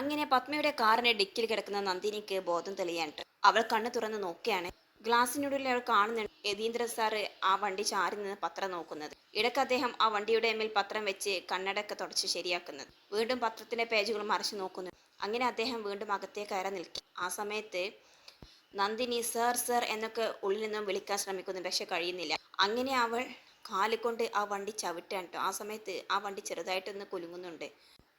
അങ്ങനെ പത്മയുടെ കാറിന്റെ ഡിക്കിൽ കിടക്കുന്ന നന്ദിനിക്ക് ബോധം തെളിയാണ്ട് അവൾ കണ്ണു തുറന്ന് നോക്കുകയാണ്. ഗ്ലാസിനുള്ളിൽ അവൾ കാണുന്നുണ്ട് യതീന്ദ്ര സാറ് ആ വണ്ടി ചാരി നിന്ന് പത്രം നോക്കുന്നത്. ഇടയ്ക്ക് അദ്ദേഹം ആ വണ്ടിയുടെ മേൽ പത്രം വെച്ച് കണ്ണടക്ക തുടച്ച് ശരിയാക്കുന്നത്. വീണ്ടും പത്രത്തിന്റെ പേജുകൾ മറിച്ചു നോക്കുന്നു. അങ്ങനെ അദ്ദേഹം വീണ്ടും അകത്തേ കയറി നിൽക്കും. ആ സമയത്ത് നന്ദിനി സർ സർ എന്നൊക്കെ ഉള്ളിൽ നിന്നും വിളിക്കാൻ ശ്രമിക്കുന്നു. പക്ഷെ കഴിയുന്നില്ല. അങ്ങനെ അവൾ കാലുകൊണ്ട് ആ വണ്ടി ചവിട്ടാണ് കേട്ടോ. ആ സമയത്ത് ആ വണ്ടി ചെറുതായിട്ടൊന്ന് കുലുങ്ങുന്നുണ്ട്.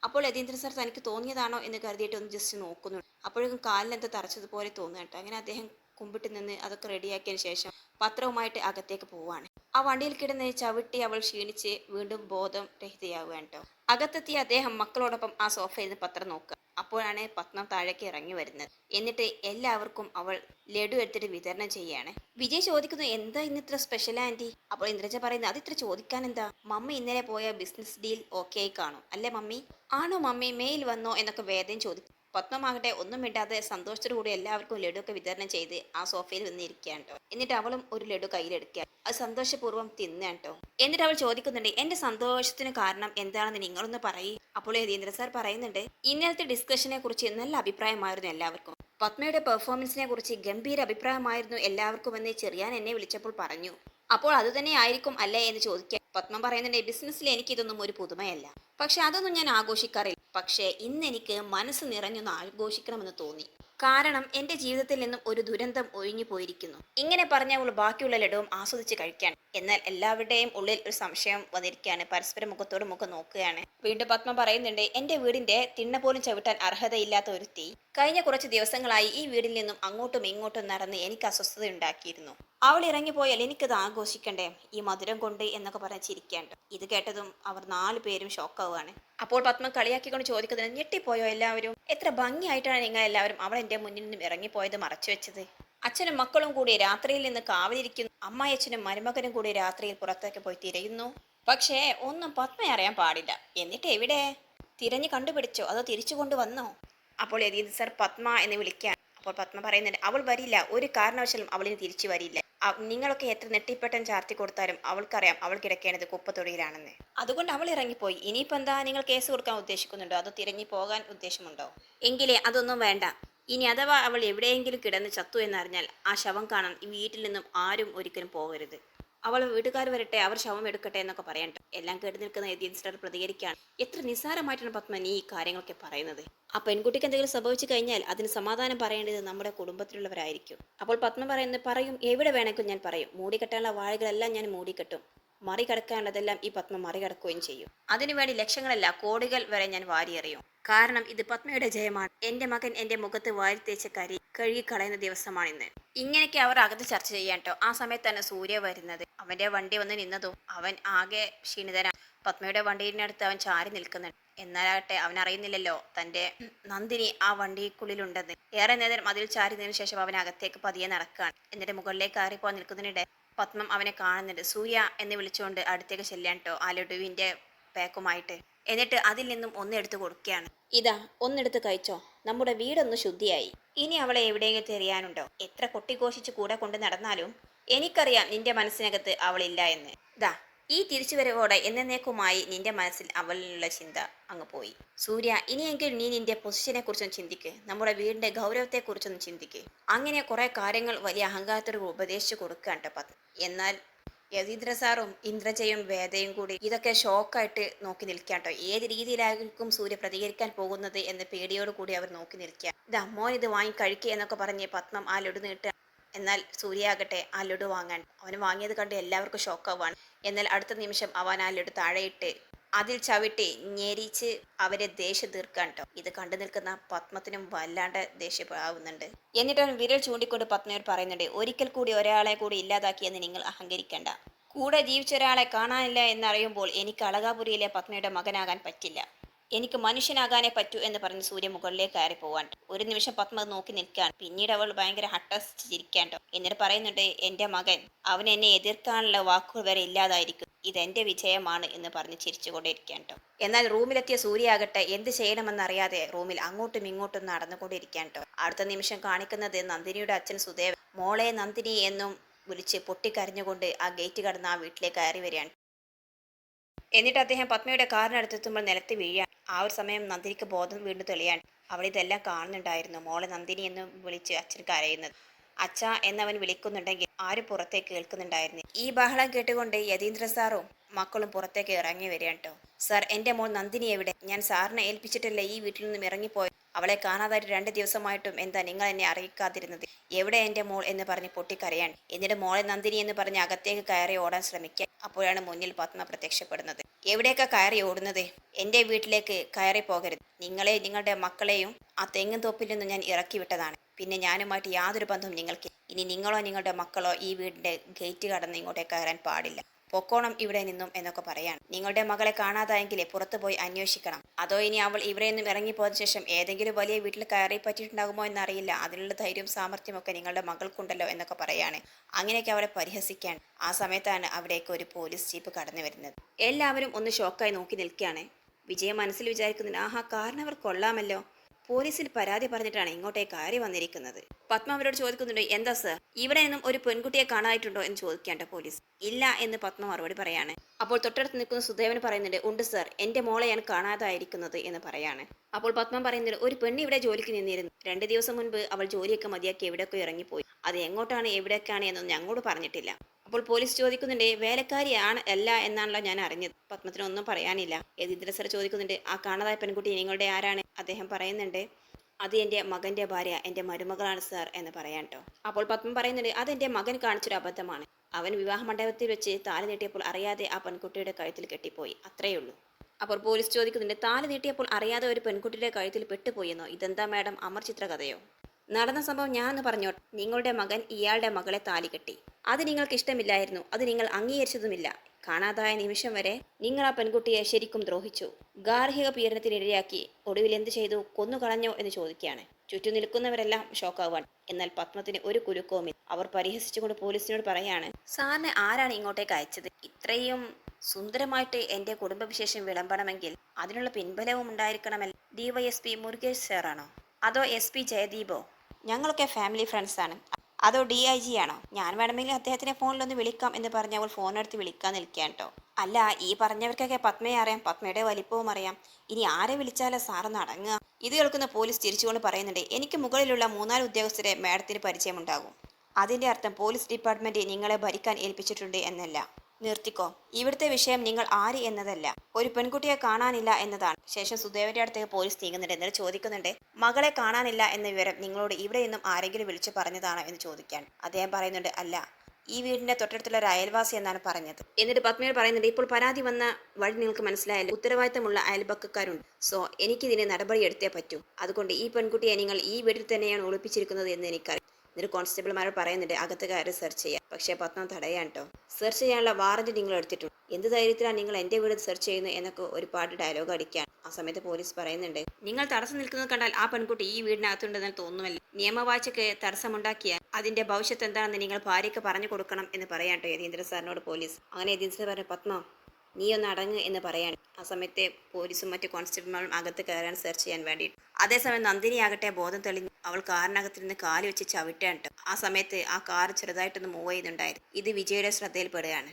അപ്പോൾ യതീന്ദ്രൻ സാർ തനിക്ക് തോന്നിയതാണോ എന്ന് കരുതിയിട്ട് ഒന്ന് ജസ്റ്റ് നോക്കുന്നു. അപ്പോഴേക്കും കാലിനെന്താ തറച്ചതുപോലെ തോന്നുന്നു കേട്ടോ അങ്ങനെ അദ്ദേഹം കുമ്പിട്ട് നിന്ന് അതൊക്കെ റെഡിയാക്കിയതിന് ശേഷം പത്രവുമായിട്ട് അകത്തേക്ക് പോവാണ്. ആ വണ്ടിയിൽ കിടന്ന് ചവിട്ടി അവൾ ക്ഷീണിച്ച് വീണ്ടും ബോധം രഹിതയാവുകയാണ് കേട്ടോ. അകത്തെത്തിയ അദ്ദേഹം മക്കളോടൊപ്പം ആ സോഫയിൽ നിന്ന് പത്രം നോക്കുക. അപ്പോഴാണ് പത്മം താഴേക്ക് ഇറങ്ങി വരുന്നത്. എന്നിട്ട് എല്ലാവർക്കും അവൾ ലഡു എടുത്തിട്ട് വിതരണം ചെയ്യാണ്. വിജയ് ചോദിക്കുന്നു എന്താ ഇന്ന് ഇത്ര സ്പെഷ്യൽ ആന്റി? അപ്പോൾ ഇന്ദ്രജ പറയുന്നത് അത് ഇത്ര ചോദിക്കാൻ എന്താ മമ്മി ഇന്നലെ പോയ ബിസിനസ് ഡീൽ ഓക്കെ ആയി കാണും. അല്ലേ മമ്മി? ആണോ മമ്മി? മെയിൽ വന്നോ? എന്നൊക്കെ വേദന ചോദിക്കും. പത്മമാകട്ടെ ഒന്നും മിണ്ടാതെ സന്തോഷത്തോടു കൂടി എല്ലാവർക്കും ലഡു ഒക്കെ വിതരണം ചെയ്ത് ആ സോഫയിൽ വന്നിരിക്കുകയാണ് കേട്ടോ എന്നിട്ട് അവളും ഒരു ലഡു കയ്യിലെടുക്കുക. അത് സന്തോഷപൂർവം തിന്നാണ് കേട്ടോ എന്നിട്ട് അവൾ ചോദിക്കുന്നുണ്ട് എന്റെ സന്തോഷത്തിന് കാരണം എന്താണെന്ന് നിങ്ങളൊന്ന് പറയൂ. അപ്പോൾ യതീന്ദ്ര സാർ പറയുന്നുണ്ട് ഇന്നലത്തെ ഡിസ്കഷനെ കുറിച്ച് നല്ല അഭിപ്രായമായിരുന്നു എല്ലാവർക്കും. പത്മയുടെ പെർഫോമൻസിനെ കുറിച്ച് ഗംഭീര അഭിപ്രായമായിരുന്നു എല്ലാവർക്കും എന്ന് ചെറിയാൻ എന്നെ വിളിച്ചപ്പോൾ പറഞ്ഞു. അപ്പോൾ അത് തന്നെ ആയിരിക്കും അല്ലേ എന്ന് ചോദിക്കാം പത്മം പറയുന്നുണ്ട് ബിസിനസ്സിൽ എനിക്കിതൊന്നും ഒരു പുതുമയല്ല. പക്ഷെ അതൊന്നും ഞാൻ ആഘോഷിക്കാറില്ല. പക്ഷേ ഇന്ന് എനിക്ക് മനസ്സ് നിറഞ്ഞൊന്ന് ആഘോഷിക്കണമെന്ന് തോന്നി. കാരണം എന്റെ ജീവിതത്തിൽ നിന്നും ഒരു ദുരന്തം ഒഴിഞ്ഞു പോയിരിക്കുന്നു. ഇങ്ങനെ പറഞ്ഞ അവൾ ബാക്കിയുള്ള ലഡുവും ആസ്വദിച്ച് കഴിക്കാൻ. എന്നാൽ എല്ലാവരുടെയും ഉള്ളിൽ ഒരു സംശയം വന്നിരിക്കുകയാണ്. പരസ്പരം മുഖത്തോട് മുഖം നോക്കുകയാണ്. വീണ്ടും പത്മ പറയുന്നുണ്ട് എന്റെ വീടിന്റെ തിണ്ണ പോലും ചവിട്ടാൻ അർഹതയില്ലാത്ത ഒരു തീ. കഴിഞ്ഞ കുറച്ച് ദിവസങ്ങളായി ഈ വീടിൽ നിന്നും അങ്ങോട്ടും ഇങ്ങോട്ടും നടന്ന് എനിക്ക് അസ്വസ്ഥത ഉണ്ടാക്കിയിരുന്നു. അവൾ ഇറങ്ങിപ്പോയാൽ എനിക്കത് ആഘോഷിക്കണ്ടേ? ഈ മധുരം കൊണ്ട് എന്നൊക്കെ പറഞ്ഞ് ചിരിക്കേണ്ട. ഇത് കേട്ടതും അവർ നാലു പേരും ഷോക്കാവുകയാണ്. അപ്പോൾ പത്മ കളിയാക്കിക്കൊണ്ട് ചോദിക്കുന്നത് ഞെട്ടിപ്പോയോ എല്ലാവരും? എത്ര ഭംഗിയായിട്ടാണ് നിങ്ങൾ എല്ലാവരും അവൾ എന്റെ മുന്നിൽ നിന്നും ഇറങ്ങിപ്പോയത് മറച്ചു വെച്ചത്? അച്ഛനും മക്കളും കൂടി രാത്രിയിൽ നിന്ന് കാവലിരിക്കുന്നു. അമ്മായച്ഛനും മരുമകനും കൂടി രാത്രിയിൽ പുറത്തേക്ക് പോയി തിരയുന്നു. പക്ഷേ ഒന്നും പത്മ അറിയാൻ പാടില്ല. എന്നിട്ട് എവിടെ? തിരഞ്ഞു കണ്ടുപിടിച്ചോ? അതോ തിരിച്ചു കൊണ്ടുവന്നോ? അപ്പോൾ യതീന്ദ്ര സർ പത്മ എന്ന് വിളിക്കാൻ അപ്പോൾ പത്മ പറയുന്നുണ്ട് അവൾ വരില്ല. ഒരു കാരണവശാലും അവളിന് തിരിച്ചു വരില്ല. നിങ്ങളൊക്കെ എത്ര നെട്ടിപ്പെട്ടൻ ചാർത്തി കൊടുത്താലും അവൾക്കറിയാം അവൾ കിടക്കേണ്ടത് കുപ്പത്തൊടിയിലാണെന്ന്. അതുകൊണ്ട് അവൾ ഇറങ്ങിപ്പോയി. ഇനിയിപ്പോൾ എന്താ നിങ്ങൾ കേസ് കൊടുക്കാൻ ഉദ്ദേശിക്കുന്നുണ്ടോ? അതോ തിരഞ്ഞു പോകാൻ ഉദ്ദേശമുണ്ടോ? എങ്കിലേ അതൊന്നും വേണ്ട. ഇനി അഥവാ അവൾ എവിടെയെങ്കിലും കിടന്ന് ചത്തു എന്നറിഞ്ഞാൽ ആ ശവം കാണാൻ ഈ വീട്ടിൽ നിന്നും ആരും ഒരിക്കലും പോകരുത്. അവൾ വീട്ടുകാർ വരട്ടെ അവർ ശവം എടുക്കട്ടെ എന്നൊക്കെ പറയട്ടെ എല്ലാം കേട്ട് നിൽക്കുന്ന യതീന്ദ്രർ പ്രതികരിക്കുകയാണ്. എത്ര നിസ്സാരമായിട്ടാണ് പത്മ നീ ഈ കാര്യങ്ങളൊക്കെ പറയുന്നത്? ആ പെൺകുട്ടിക്ക് എന്തെങ്കിലും സംഭവിച്ചു കഴിഞ്ഞാൽ അതിന് സമാധാനം പറയേണ്ടത് നമ്മുടെ കുടുംബത്തിലുള്ളവരായിരിക്കും. അപ്പോൾ പത്മ പറയുന്നത് പറയും എവിടെ വേണമെങ്കിലും ഞാൻ പറയും. മൂടിക്കെട്ടാനുള്ള വാഴകളെല്ലാം ഞാൻ മൂടിക്കെട്ടും. മറികടക്കാനുള്ളതെല്ലാം ഈ പത്മ മറികടക്കുകയും ചെയ്യും. അതിനുവേണ്ടി ലക്ഷങ്ങളല്ല കോടികൾ വരെ ഞാൻ വാരിയെറിയും. കാരണം ഇത് പത്മയുടെ ജയമാണ്. എന്റെ മകൻ എന്റെ മുഖത്ത് വാരിത്തേച്ച കരി കഴുകിക്കളയുന്ന ദിവസമാണിന്ന് ഇങ്ങനെയൊക്കെ അവർ അകത്ത് ചർച്ച ചെയ്യാൻ കേട്ടോ ആ സമയത്താണ് സൂര്യ വരുന്നത്. അവന്റെ വണ്ടി വന്ന് നിന്നതും അവൻ ആകെ ക്ഷീണിതനാണ് പത്മയുടെ വണ്ടിയിനടുത്ത് അവൻ ചാരി നിൽക്കുന്നുണ്ട്. എന്നാലാകട്ടെ അവൻ അറിയുന്നില്ലല്ലോ തന്റെ നന്ദിനി ആ വണ്ടിക്കുള്ളിലുണ്ടെന്ന്. ഏറെ നേരം അതിൽ ചാരിയതിനു ശേഷം അവൻ അകത്തേക്ക് പതിയെ നടക്കുകയാണ് എന്നിട്ട് മുകളിലേക്ക് കയറിപ്പോ നിൽക്കുന്നതിനിടെ പത്മം അവനെ കാണുന്നുണ്ട്. സൂര്യ എന്ന് വിളിച്ചുകൊണ്ട് അടുത്തേക്ക് ചെല്ലാൻ കേട്ടോ ആ ലഡുവിന്റെ പാക്കുമായിട്ട് എന്നിട്ട് അതിൽ നിന്നും ഒന്നെടുത്ത് കൊടുക്കുകയാണ്. ഇതാ ഒന്നെടുത്ത് കഴിച്ചോ. നമ്മുടെ വീടൊന്ന് ശുദ്ധിയായി. ഇനി അവളെ എവിടെയെങ്കിലും തെറിയാനുണ്ടോ? എത്ര കൊട്ടിഘോഷിച്ച് കൂടെ കൊണ്ട് നടന്നാലും എനിക്കറിയാം നിന്റെ മനസ്സിനകത്ത് അവളില്ല എന്ന്. ദാ ഈ തിരിച്ചുവരവോടെ എന്നേക്കുമായി നിന്റെ മനസ്സിൽ അവളിലുള്ള ചിന്ത അങ്ങ് പോയി. സൂര്യ ഇനിയെങ്കിലും നീ നിന്റെ പൊസിഷനെ കുറിച്ചൊന്ന് ചിന്തിക്ക്. നമ്മുടെ വീടിന്റെ ഗൗരവത്തെ കുറിച്ചൊന്ന് ചിന്തിക്ക്. അങ്ങനെ കുറെ കാര്യങ്ങൾ വലിയ അഹങ്കാരത്തോട് ഉപദേശിച്ചു കൊടുക്കാണ്ട് പത്ത് എന്നാൽ യതീന്ദ്ര സാറും ഇന്ദ്രജയും വേദയും കൂടി ഇതൊക്കെ ഷോക്കായിട്ട് നോക്കി നിൽക്കാട്ടോ ഏത് രീതിയിലായിരിക്കും സൂര്യ പ്രതികരിക്കാൻ പോകുന്നത് എന്ന് പേടിയോട് കൂടി അവർ നോക്കി നിൽക്കുക ഇത് അമ്മോൻ ഇത് വാങ്ങി കഴിക്കുക എന്നൊക്കെ പറഞ്ഞ് പത്മം ആ ലഡു നീട്ടുക എന്നാൽ സൂര്യാകട്ടെ ആ ലഡു വാങ്ങാൻ. അവന് വാങ്ങിയത് കണ്ട് എല്ലാവർക്കും ഷോക്കാവാണ് എന്നാൽ അടുത്ത നിമിഷം അവൻ ആ ലഡു താഴെയിട്ട് അതിൽ ചവിട്ടി ഞെരിച്ച് അവരെ ദേഷ്യം തീർക്കാൻ കേട്ടോ ഇത് കണ്ടു നിൽക്കുന്ന പത്മത്തിനും വല്ലാണ്ട് ദേഷ്യപ്പെടാവുന്നുണ്ട്. എന്നിട്ട് അവൻ വിരൽ ചൂണ്ടിക്കൊണ്ട് പത്മയോട് പറയുന്നുണ്ട് ഒരിക്കൽ കൂടി ഒരാളെ കൂടി ഇല്ലാതാക്കിയെന്ന് നിങ്ങൾ അഹങ്കരിക്കേണ്ട. കൂടെ ജീവിച്ച ഒരാളെ കാണാനില്ല എന്നറിയുമ്പോൾ എനിക്ക് അളകാപുരിയിലെ പത്മയുടെ മകനാകാൻ പറ്റില്ല. എനിക്ക് മനുഷ്യനാകാനേ പറ്റൂ എന്ന് പറഞ്ഞ് സൂര്യ മുകളിലേക്ക് കയറി പോവാൻ. ഒരു നിമിഷം പത്മ നോക്കി നിൽക്കുകയാണ്. പിന്നീട് അവൾ ഭയങ്കര ഹട്ടസിച്ചിരിക്കാണ്ടോ എന്നിട്ട് പറയുന്നുണ്ട് എന്റെ മകൻ അവൻ എന്നെ എതിർക്കാനുള്ള വാക്കുകൾ വരെ ഇല്ലാതായിരിക്കും. ഇതെന്റെ വിജയമാണ് എന്ന് പറഞ്ഞ് ചിരിച്ചുകൊണ്ടിരിക്കാണ്ടോ എന്നാൽ റൂമിലെത്തിയ സൂര്യയാകട്ടെ എന്ത് ചെയ്യണമെന്നറിയാതെ റൂമിൽ അങ്ങോട്ടും ഇങ്ങോട്ടും നടന്നുകൊണ്ടിരിക്കാണ്ടോ അടുത്ത നിമിഷം കാണിക്കുന്നത് നന്ദിനിയുടെ അച്ഛൻ സുദേവ്. മോളെ നന്ദിനി എന്നും വിളിച്ച് പൊട്ടിക്കരഞ്ഞുകൊണ്ട് ആ ഗേറ്റ് കടന്ന് ആ വീട്ടിലേക്ക് കയറി വരികയാണ്. എന്നിട്ട് അദ്ദേഹം പത്മയുടെ കാറിനടുത്തെത്തുമ്പോൾ നിലത്ത് വീഴാൻ ആ ഒരു സമയം നന്ദിനിക്ക് ബോധം വീണ്ടും തെളിയാൻ അവൾ ഇതെല്ലാം കാണുന്നുണ്ടായിരുന്നു. മോളെ നന്ദിനി എന്ന് വിളിച്ച് അച്ഛൻ കരയുന്നത്. അച്ഛ എന്നവൻ വിളിക്കുന്നുണ്ടെങ്കിൽ ആരും പുറത്തേക്ക് കേൾക്കുന്നുണ്ടായിരുന്നു ഈ ബഹളം കേട്ടുകൊണ്ട് യതീന്ദ്ര സാറും മക്കളും പുറത്തേക്ക് ഇറങ്ങി വരികട്ടോ കേട്ടോ സാർ എന്റെ മോൾ നന്ദിനി എവിടെ ഞാൻ സാറിനെ ഏൽപ്പിച്ചിട്ടല്ലേ ഈ വീട്ടിൽ നിന്നും ഇറങ്ങിപ്പോയി അവളെ കാണാതായിട്ട് രണ്ട് ദിവസമായിട്ടും എന്താ നിങ്ങൾ എന്നെ അറിയിക്കാതിരുന്നത്? എവിടെ എന്റെ മോൾ എന്ന് പറഞ്ഞ് പൊട്ടിക്കരയാണ് എന്നിട്ട് മോളെ നന്ദിനി എന്ന് പറഞ്ഞ് അകത്തേക്ക് കയറി ഓടാൻ ശ്രമിക്കുക അപ്പോഴാണ് മുന്നിൽ പത്മ പ്രത്യക്ഷപ്പെടുന്നത്. എവിടെയൊക്കെ കയറി ഓടുന്നത്? എന്റെ വീട്ടിലേക്ക് കയറി പോകരുത്. നിങ്ങളെ നിങ്ങളുടെ മക്കളെയും ആ തെങ്ങും തോപ്പിൽ നിന്ന് ഞാൻ ഇറക്കി വിട്ടതാണ്. പിന്നെ ഞാനുമായിട്ട് യാതൊരു ബന്ധവും നിങ്ങൾക്ക് ഇനി നിങ്ങളോ നിങ്ങളുടെ മക്കളോ ഈ വീടിന്റെ ഗേറ്റ് കടന്ന് ഇങ്ങോട്ടേക്ക് കയറാൻ പാടില്ല. പൊക്കോണം ഇവിടെ നിന്നും എന്നൊക്കെ പറയാണ്. നിങ്ങളുടെ മകളെ കാണാതായെങ്കിലേ പുറത്തുപോയി അന്വേഷിക്കണം. അതോ ഇനി അവൾ ഇവിടെ നിന്നും ഇറങ്ങിപ്പോയതിനു ശേഷം ഏതെങ്കിലും വലിയ വീട്ടിൽ കയറി പറ്റിയിട്ടുണ്ടാകുമോ എന്നറിയില്ല. അതിനുള്ള ധൈര്യവും സാമർഥ്യമൊക്കെ നിങ്ങളുടെ മകൾക്കുണ്ടല്ലോ എന്നൊക്കെ പറയാണ്. അങ്ങനെയൊക്കെ അവളെ പരിഹസിക്കാൻ ആ സമയത്താണ് അവിടേക്ക് ഒരു പോലീസ് ജീപ്പ് കടന്നു വരുന്നത്. എല്ലാവരും ഒന്ന് ഷോക്കായി നോക്കി നിൽക്കുകയാണ്. വിജയ മനസ്സിൽ വിചാരിക്കുന്നതിന് ആഹാ കാരണം അവർ കൊള്ളാമല്ലോ. പോലീസിൽ പരാതി പറഞ്ഞിട്ടാണ് ഇങ്ങോട്ടേക്ക് കയറി വന്നിരിക്കുന്നത്. പത്മ അവരോട് ചോദിക്കുന്നുണ്ട് എന്താ സർ? ഇവിടെ നിന്നും ഒരു പെൺകുട്ടിയെ കാണായിട്ടുണ്ടോ എന്ന് ചോദിക്കേണ്ട പോലീസ് ഇല്ല എന്ന് പത്മ മറുപടി പറയാണ്. അപ്പോൾ തൊട്ടടുത്ത് നിൽക്കുന്ന സുദേവൻ പറയുന്നുണ്ട് ഉണ്ട് സർ എന്റെ മോളെയാണ് കാണാതായിരിക്കുന്നത് എന്ന് പറയാണ്. അപ്പോൾ പത്മ പറയുന്നുണ്ട് ഒരു പെണ്ണ് ഇവിടെ ജോലിക്ക് നിന്നിരുന്നു. രണ്ട് ദിവസം മുൻപ് അവൾ ജോലിയൊക്കെ മതിയാക്കി എവിടെയൊക്കെ ഇറങ്ങിപ്പോയി. അത് എങ്ങോട്ടാണ് എവിടെയൊക്കെയാണ് എന്നൊന്നും ഞങ്ങളോട് പറഞ്ഞിട്ടില്ല. അപ്പോൾ പോലീസ് ചോദിക്കുന്നുണ്ട് വേലക്കാരിയാണ് അല്ല എന്നാണല്ലോ ഞാൻ അറിഞ്ഞത്. പത്മത്തിനൊന്നും പറയാനില്ല. യതീന്ദ്ര സർ ചോദിക്കുന്നുണ്ട് ആ കാണാതായ പെൺകുട്ടി നിങ്ങളുടെ ആരാണ്? അദ്ദേഹം പറയുന്നുണ്ട് അത് എന്റെ മകന്റെ ഭാര്യ എന്റെ മരുമകളാണ് സർ എന്ന് പറയാൻ കേട്ടോ അപ്പോൾ പത്മം പറയുന്നുണ്ട് അത് എന്റെ മകൻ കാണിച്ചൊരു അബദ്ധമാണ്. അവൻ വിവാഹ മണ്ഡപത്തിൽ വെച്ച് താലി നീട്ടിയപ്പോൾ അറിയാതെ ആ പെൺകുട്ടിയുടെ കഴുത്തിൽ കെട്ടിപ്പോയി. അത്രയേ ഉള്ളൂ. അപ്പോൾ പോലീസ് ചോദിക്കുന്നുണ്ട് താലി നീട്ടിയപ്പോൾ അറിയാതെ ഒരു പെൺകുട്ടിയുടെ കഴുത്തിൽ പെട്ടുപോയെന്നോ? ഇതെന്താ മാഡം? അമർ ചിത്ര കഥയോ നടന്ന സംഭവം ഞാൻ ഞാനെന്ന് പറഞ്ഞോ? നിങ്ങളുടെ മകൻ ഇയാളുടെ മകളെ താലി കെട്ടി. അത് നിങ്ങൾക്ക് ഇഷ്ടമില്ലായിരുന്നു. അത് നിങ്ങൾ അംഗീകരിച്ചതുമില്ല. കാണാതായ നിമിഷം വരെ നിങ്ങൾ ആ പെൺകുട്ടിയെ ശരിക്കും ദ്രോഹിച്ചു. ഗാർഹിക പീഡനത്തിനിരയാക്കി ഒടുവിൽ എന്ത് ചെയ്തു? കൊന്നുകളഞ്ഞോ എന്ന് ചോദിക്കുകയാണ്. ചുറ്റു നിൽക്കുന്നവരെല്ലാം ഷോക്കാവാൻ എന്നാൽ പത്മത്തിന് ഒരു കുലുക്കവുമില്ല അവർ പരിഹസിച്ചുകൊണ്ട് പോലീസിനോട് പറയാണ് സാറിനെ ആരാണ് ഇങ്ങോട്ടേക്ക് അയച്ചത്? ഇത്രയും സുന്ദരമായിട്ട് എന്റെ കുടുംബവിശേഷം വിളമ്പണമെങ്കിൽ അതിനുള്ള പിൻബലവും ഉണ്ടായിരിക്കണമല്ലോ? ഡിവൈഎസ്പി മുരുകേഷ് സാറാണോ? അതോ എസ് പി ജയദീപോ? ഞങ്ങളൊക്കെ ഫാമിലി ഫ്രണ്ട്സ് ആണ്. അതോ ഡി ഐ ജി ആണോ? ഞാൻ വേണമെങ്കിൽ അദ്ദേഹത്തിനെ ഫോണിലൊന്ന് വിളിക്കാം എന്ന് പറഞ്ഞ് അവൾ ഫോണെടുത്ത് വിളിക്കാൻ നിൽക്കാൻ കേട്ടോ അല്ല ഈ പറഞ്ഞവർക്കൊക്കെ പത്മയെ അറിയാം പത്മയുടെ വലിപ്പവും അറിയാം. ഇനി ആരെ വിളിച്ചാലോ സാറൊന്ന് അടങ്ങുക? ഇത് കേൾക്കുന്ന പോലീസ് തിരിച്ചുകൊണ്ട് പറയുന്നുണ്ട് എനിക്ക് മുകളിലുള്ള മൂന്നാൽ ഉദ്യോഗസ്ഥരെ മാഡത്തിന് പരിചയമുണ്ടാകും. അതിന്റെ അർത്ഥം പോലീസ് ഡിപ്പാർട്ട്മെന്റ് നിങ്ങളെ ഭരിക്കാൻ ഏൽപ്പിച്ചിട്ടുണ്ട് എന്നല്ല. നിർത്തിക്കോ. ഇവിടുത്തെ വിഷയം നിങ്ങൾ ആര് എന്നതല്ല. ഒരു പെൺകുട്ടിയെ കാണാനില്ല എന്നതാണ്. ശേഷം സുദേവന്റെ അടുത്തേക്ക് പോലീസ് നീങ്ങുന്നുണ്ട്. എന്നിട്ട് ചോദിക്കുന്നുണ്ട് മകളെ കാണാനില്ല എന്ന വിവരം നിങ്ങളോട് ഇവിടെ നിന്നും ആരെങ്കിലും വിളിച്ചു പറഞ്ഞതാണോ എന്ന് ചോദിക്കാൻ? അദ്ദേഹം പറയുന്നുണ്ട് അല്ല. ഈ വീടിന്റെ തൊട്ടടുത്തുള്ള ഒരു അയൽവാസി എന്നാണ് പറഞ്ഞത്. എന്നിട്ട് പത്മയോട് പറയുന്നുണ്ട് ഇപ്പോൾ പരാതി വന്ന വഴി നിങ്ങൾക്ക് മനസ്സിലായാലും ഉത്തരവാദിത്തമുള്ള അയൽപക്കക്കാരുണ്ട്. സോ എനിക്കിതിന് നടപടി എടുത്തേ പറ്റൂ. അതുകൊണ്ട് ഈ പെൺകുട്ടിയെ നിങ്ങൾ ഈ വീട്ടിൽ തന്നെയാണ് ഒളിപ്പിച്ചിരിക്കുന്നത് എന്ന് എനിക്കറിയാം. എന്നിട്ട് കോൺസ്റ്റബിൾമാരോട് പറയുന്നുണ്ട് അകത്ത് കയറി സെർച്ച് ചെയ്യാം. പക്ഷേ പത്മ തടയാൻ കേട്ടോ സെർച്ച് ചെയ്യാനുള്ള വാറന്റ് നിങ്ങൾ എടുത്തിട്ടുണ്ട്. എന്ത് ധൈര്യത്തിലാണ് നിങ്ങൾ എന്റെ വീട് സെർച്ച് ചെയ്യുന്നത് എന്നൊക്കെ ഒരുപാട് ഡയലോഗ് അടിക്കാൻ ആ സമയത്ത് പോലീസ് പറയുന്നുണ്ട് നിങ്ങൾ തടസ്സം നിൽക്കുന്നത് കണ്ടാൽ ആ പെൺകുട്ടി ഈ വീടിനകത്തുണ്ടെന്ന് തോന്നുമല്ലേ നിയമവാഴ്ചയ്ക്ക് തടസ്സമുണ്ടാക്കിയാൽ അതിന്റെ ഭവിഷ്യത്ത് എന്താണെന്ന് നിങ്ങൾ ഭാര്യയ്ക്ക് പറഞ്ഞു കൊടുക്കണം എന്ന് പറയാൻ കേട്ടോ യതീന്ദ്ര സാറിനോട് പോലീസ് അങ്ങനെ യതീന്ദ്ര സാർ പറഞ്ഞു പത്മ നീ ഒന്ന് അടങ്ങ് എന്ന് പറയാണ് ആ സമയത്തെ പോലീസും മറ്റു കോൺസ്റ്റബിൾമാരും അകത്ത് കയറാൻ സെർച്ച് ചെയ്യാൻ വേണ്ടിയിട്ട്. അതേസമയം നന്ദിനി ആകട്ടെ ബോധം തെളിഞ്ഞു അവൾ കാറിനകത്തിരുന്ന് കാൽ വെച്ച് ചവിട്ടാണ്ട് ആ സമയത്ത് ആ കാർ ചെറുതായിട്ടൊന്ന് മൂവ് ചെയ്യുന്നുണ്ടായിരുന്നു ഇത് വിജയുടെ ശ്രദ്ധയിൽപ്പെടുകയാണ്.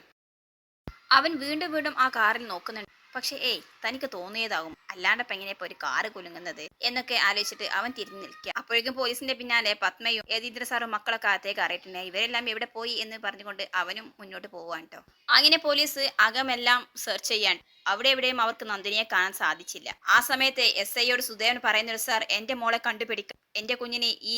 അവൻ വീണ്ടും വീണ്ടും ആ കാറിൽ നോക്കുന്നുണ്ട്. പക്ഷെ ഏയ് തനിക്ക് തോന്നിയതാകും. അല്ലാണ്ട് എങ്ങനെ ഒരു കാറ് കുലുങ്ങുന്നത്? എന്നൊക്കെ ആലോചിച്ചിട്ട് അവൻ തിരിഞ്ഞു നിൽക്കുക. അപ്പോഴേക്കും പോലീസിന്റെ പിന്നാലെ പത്മയും യതീന്ദ്ര സാറും മക്കളൊക്കെ അകത്തേക്ക് അറിയിട്ടുണ്ട് ഇവരെല്ലാം എവിടെ പോയി എന്ന് പറഞ്ഞുകൊണ്ട് അവനും മുന്നോട്ട് പോവാൻ കേട്ടോ അങ്ങനെ പോലീസ് അകമെല്ലാം സെർച്ച് ചെയ്യാൻ അവിടെ എവിടെയും അവർക്ക് നന്ദിനിയെ കാണാൻ സാധിച്ചില്ല. ആ സമയത്ത് എസ് ഐയോട് സുദേവൻ പറയുന്നൊരു സാർ എന്റെ മോളെ കണ്ടുപിടിക്കാം എന്റെ കുഞ്ഞിന് ഈ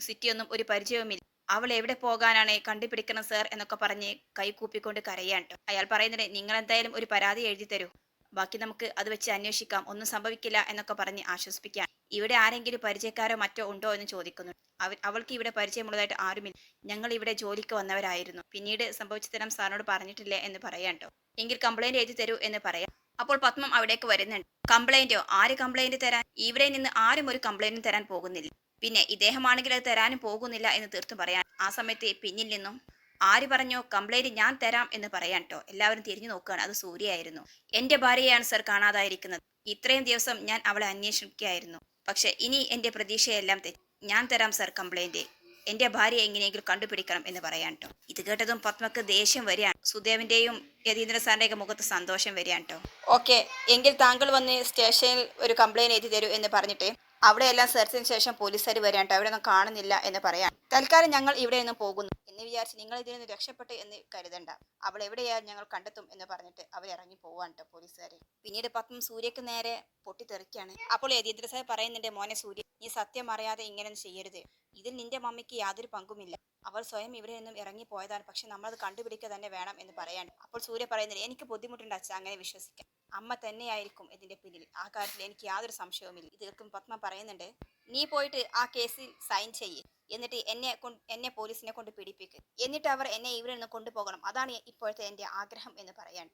സിറ്റിയൊന്നും ഒരു പരിചയവുമില്ല. അവൾ എവിടെ പോകാനാണ് കണ്ടുപിടിക്കണം സാർ? എന്നൊക്കെ പറഞ്ഞ് കൈ കൂപ്പിക്കൊണ്ട് കരയാൻ അയാൾ പറയുന്നത് നിങ്ങൾ എന്തായാലും ഒരു പരാതി എഴുതി തരൂ. ബാക്കി നമുക്ക് അത് വെച്ച് അന്വേഷിക്കാം. ഒന്നും സംഭവിക്കില്ല എന്നൊക്കെ പറഞ്ഞ് ആശ്വസിപ്പിക്കാം ഇവിടെ ആരെങ്കിലും പരിചയക്കാരോ മറ്റോ ഉണ്ടോ എന്ന് ചോദിക്കുന്നു. അവ അവൾക്ക് ഇവിടെ പരിചയമുള്ളതായിട്ട് ആരുമില്ല. ഞങ്ങൾ ഇവിടെ ജോലിക്ക് വന്നവരായിരുന്നു. പിന്നീട് സംഭവിച്ച തരം സാറിനോട് പറഞ്ഞിട്ടില്ല എന്ന് പറയാട്ടോ എങ്കിൽ കംപ്ലൈന്റ് എഴുതി തരൂ എന്ന് പറയാം. അപ്പോൾ പത്മം അവിടേക്ക് വരുന്നുണ്ട്. കംപ്ലൈന്റോ ആര് കംപ്ലൈന്റ് തരാൻ? ഇവിടെ നിന്ന് ആരും ഒരു കംപ്ലൈന്റും തരാൻ പോകുന്നില്ല. പിന്നെ ഇദ്ദേഹമാണെങ്കിൽ അത് തരാനും പോകുന്നില്ല എന്ന് തീർത്തും പറയാൻ ആ സമയത്ത് പിന്നിൽ നിന്നും ആര് പറഞ്ഞോ? കംപ്ലൈന്റ് ഞാൻ തരാം എന്ന് പറയാൻ കേട്ടോ എല്ലാവരും തിരിഞ്ഞു നോക്കുകയാണ് അത് സൂര്യയായിരുന്നു. എന്റെ ഭാര്യയാണ് സർ കാണാതായിരിക്കുന്നത്. ഇത്രയും ദിവസം ഞാൻ അവളെ അന്വേഷിക്കുകയായിരുന്നു. പക്ഷെ ഇനി എന്റെ പ്രതീക്ഷയെല്ലാം തെറ്റി. ഞാൻ തരാം സർ കംപ്ലൈന്റ് എന്റെ ഭാര്യ എങ്ങനെയെങ്കിലും കണ്ടുപിടിക്കണം എന്ന് പറയാൻ കേട്ടോ ഇത് കേട്ടതും പത്മക്ക് ദേഷ്യം വരികയാണ്. സുദേവിന്റെയും യതീന്ദ്ര സാറിന്റെയൊക്കെ മുഖത്ത് സന്തോഷം വരികയാണ് കേട്ടോ ഓക്കെ എങ്കിൽ താങ്കൾ വന്ന് സ്റ്റേഷനിൽ ഒരു കംപ്ലൈന്റ് എഴുതി തരൂ എന്ന് പറഞ്ഞിട്ട് അവിടെയെല്ലാം സെർച്ചിന് ശേഷം പോലീസുകാർ വരാൻ അവിടെ ഒന്നും കാണുന്നില്ല എന്ന് പറയാം തൽക്കാലം ഞങ്ങൾ ഇവിടെ നിന്ന് പോകുന്നു. എന്ന് വിചാരിച്ച് നിങ്ങൾ ഇതിൽ നിന്ന് രക്ഷപ്പെട്ട് എന്ന് കരുതണ്ട. അവൾ എവിടെയായാലും ഞങ്ങൾ കണ്ടെത്തും എന്ന് പറഞ്ഞിട്ട് അവർ ഇറങ്ങി പോവാണ് കേട്ടോ പോലീസുകാർ പിന്നീട് പത്മം സൂര്യക്ക് നേരെ പൊട്ടിത്തെറിക്കാണ്. അപ്പോൾ യതീന്ദ്ര സാർ പറയുന്നുണ്ട് മോനെ സൂര്യ നീ സത്യം അറിയാതെ ഇങ്ങനെ ചെയ്യരുത്. ഇതിൽ നിന്റെ മമ്മിക്ക് യാതൊരു പങ്കുമില്ല. അവൾ സ്വയം ഇവിടെ നിന്നും ഇറങ്ങി പോയതാണ്. പക്ഷെ നമ്മൾ അത് കണ്ടുപിടിക്കുക തന്നെ വേണം എന്ന് പറയാൻ അപ്പോൾ സൂര്യ പറയുന്നില്ല എനിക്ക് ബുദ്ധിമുട്ടുണ്ട് അച്ഛ അങ്ങനെ വിശ്വസിക്കാം അമ്മ തന്നെയായിരിക്കും ഇതിന്റെ പിന്നിൽ. ആ കാര്യത്തിൽ എനിക്ക് യാതൊരു സംശയവുമില്ല. ഇതിൽക്കും പത്മ പറയുന്നുണ്ട് നീ പോയിട്ട് ആ കേസിൽ സൈൻ ചെയ്യ്. എന്നിട്ട് എന്നെ എന്നെ പോലീസിനെ കൊണ്ട് പിടിപ്പിക്ക്. എന്നിട്ട് അവർ എന്നെ ഇവിടെ നിന്ന് കൊണ്ടുപോകണം. അതാണ് ഇപ്പോഴത്തെ എന്റെ ആഗ്രഹം എന്ന് പറയാൻ